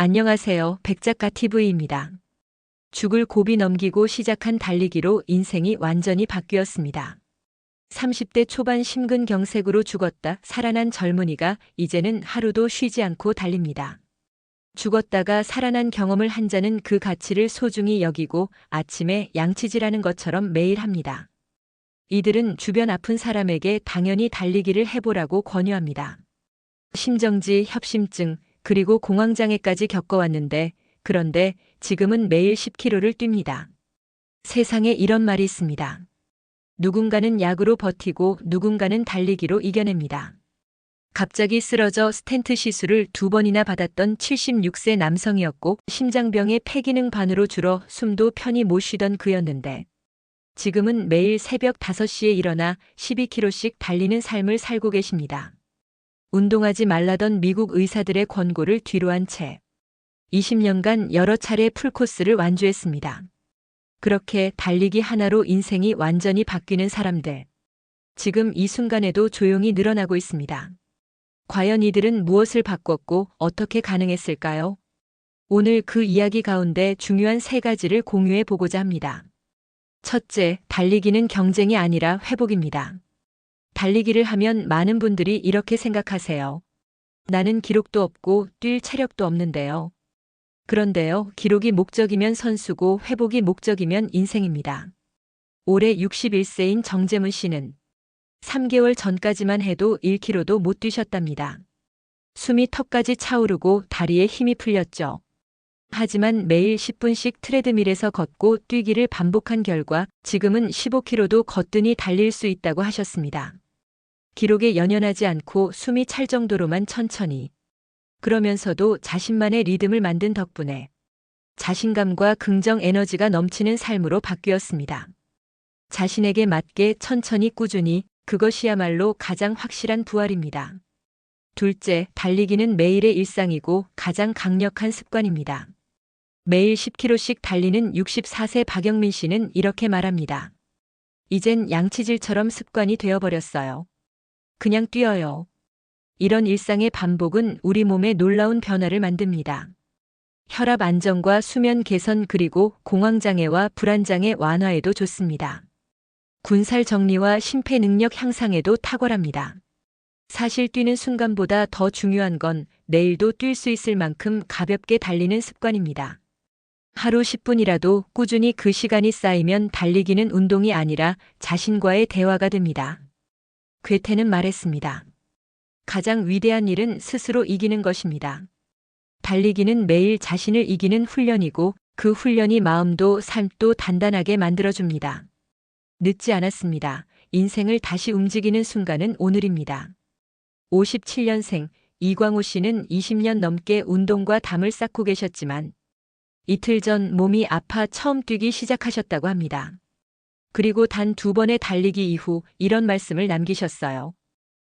안녕하세요. 백작가 TV입니다. 죽을 고비 넘기고 시작한 달리기로 인생이 완전히 바뀌었습니다. 30대 초반 심근경색으로 죽었다 살아난 젊은이가 이제는 하루도 쉬지 않고 달립니다. 죽었다가 살아난 경험을 한 자는 그 가치를 소중히 여기고 아침에 양치질하는 것처럼 매일 합니다. 이들은 주변 아픈 사람에게 당연히 달리기를 해보라고 권유합니다. 심정지, 협심증, 그리고 공황장애까지 겪어왔는데 그런데 지금은 매일 10km를 뜁니다. 세상에 이런 말이 있습니다. 누군가는 약으로 버티고 누군가는 달리기로 이겨냅니다. 갑자기 쓰러져 스텐트 시술을 두 번이나 받았던 76세 남성이었고 심장병의 폐기능 반으로 줄어 숨도 편히 못 쉬던 그였는데 지금은 매일 새벽 5시에 일어나 12km씩 달리는 삶을 살고 계십니다. 운동하지 말라던 미국 의사들의 권고를 뒤로 한 채 20년간 여러 차례 풀코스를 완주했습니다. 그렇게 달리기 하나로 인생이 완전히 바뀌는 사람들. 지금 이 순간에도 조용히 늘어나고 있습니다. 과연 이들은 무엇을 바꿨고 어떻게 가능했을까요? 오늘 그 이야기 가운데 중요한 세 가지를 공유해 보고자 합니다. 첫째, 달리기는 경쟁이 아니라 회복입니다. 달리기를 하면 많은 분들이 이렇게 생각하세요. 나는 기록도 없고 뛸 체력도 없는데요. 그런데요, 기록이 목적이면 선수고 회복이 목적이면 인생입니다. 올해 61세인 정재문 씨는 3개월 전까지만 해도 1km도 못 뛰셨답니다. 숨이 턱까지 차오르고 다리에 힘이 풀렸죠. 하지만 매일 10분씩 트레드밀에서 걷고 뛰기를 반복한 결과 지금은 15km도 거뜬히 달릴 수 있다고 하셨습니다. 기록에 연연하지 않고 숨이 찰 정도로만 천천히. 그러면서도 자신만의 리듬을 만든 덕분에 자신감과 긍정 에너지가 넘치는 삶으로 바뀌었습니다. 자신에게 맞게 천천히 꾸준히 그것이야말로 가장 확실한 부활입니다. 둘째, 달리기는 매일의 일상이고 가장 강력한 습관입니다. 매일 10km씩 달리는 64세 박영민 씨는 이렇게 말합니다. 이젠 양치질처럼 습관이 되어버렸어요. 그냥 뛰어요. 이런 일상의 반복은 우리 몸에 놀라운 변화를 만듭니다. 혈압 안정과 수면 개선 그리고 공황장애와 불안장애 완화에도 좋습니다. 군살 정리와 심폐 능력 향상에도 탁월합니다. 사실 뛰는 순간보다 더 중요한 건 내일도 뛸 수 있을 만큼 가볍게 달리는 습관입니다. 하루 10분이라도 꾸준히 그 시간이 쌓이면 달리기는 운동이 아니라 자신과의 대화가 됩니다. 괴테는 말했습니다. 가장 위대한 일은 스스로 이기는 것입니다. 달리기는 매일 자신을 이기는 훈련이고 그 훈련이 마음도 삶도 단단하게 만들어줍니다. 늦지 않았습니다. 인생을 다시 움직이는 순간은 오늘입니다. 57년생 이광호 씨는 20년 넘게 운동과 담을 쌓고 계셨지만 이틀 전 몸이 아파 처음 뛰기 시작하셨다고 합니다. 그리고 단 두 번의 달리기 이후 이런 말씀을 남기셨어요.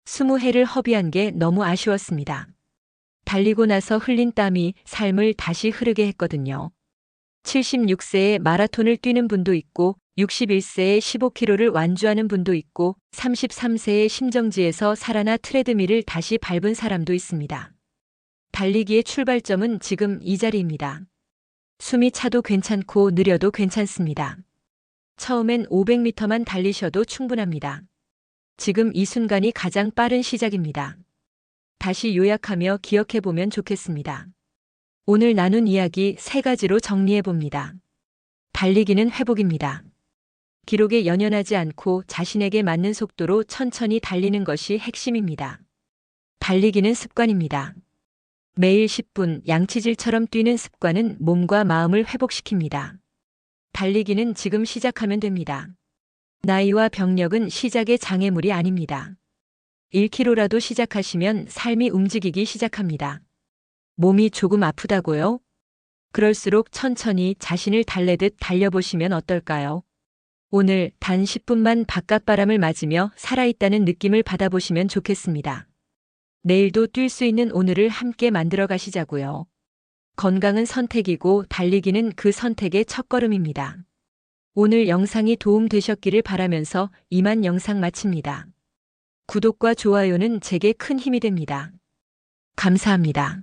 스무 해를 허비한 게 너무 아쉬웠습니다. 달리고 나서 흘린 땀이 삶을 다시 흐르게 했거든요. 76세에 마라톤을 뛰는 분도 있고 61세에 15km를 완주하는 분도 있고 33세에 심정지에서 살아나 트레드밀을 다시 밟은 사람도 있습니다. 달리기의 출발점은 지금 이 자리입니다. 숨이 차도 괜찮고 느려도 괜찮습니다. 처음엔 500m만 달리셔도 충분합니다. 지금 이 순간이 가장 빠른 시작입니다. 다시 요약하며 기억해 보면 좋겠습니다. 오늘 나눈 이야기 세 가지로 정리해 봅니다. 달리기는 회복입니다. 기록에 연연하지 않고 자신에게 맞는 속도로 천천히 달리는 것이 핵심입니다. 달리기는 습관입니다. 매일 10분 양치질처럼 뛰는 습관은 몸과 마음을 회복시킵니다. 달리기는 지금 시작하면 됩니다. 나이와 병력은 시작의 장애물이 아닙니다. 1km라도 시작하시면 삶이 움직이기 시작합니다. 몸이 조금 아프다고요? 그럴수록 천천히 자신을 달래듯 달려보시면 어떨까요? 오늘 단 10분만 바깥바람을 맞으며 살아있다는 느낌을 받아보시면 좋겠습니다. 내일도 뛸 수 있는 오늘을 함께 만들어 가시자고요. 건강은 선택이고 달리기는 그 선택의 첫걸음입니다. 오늘 영상이 도움되셨기를 바라면서 이만 영상 마칩니다. 구독과 좋아요는 제게 큰 힘이 됩니다. 감사합니다.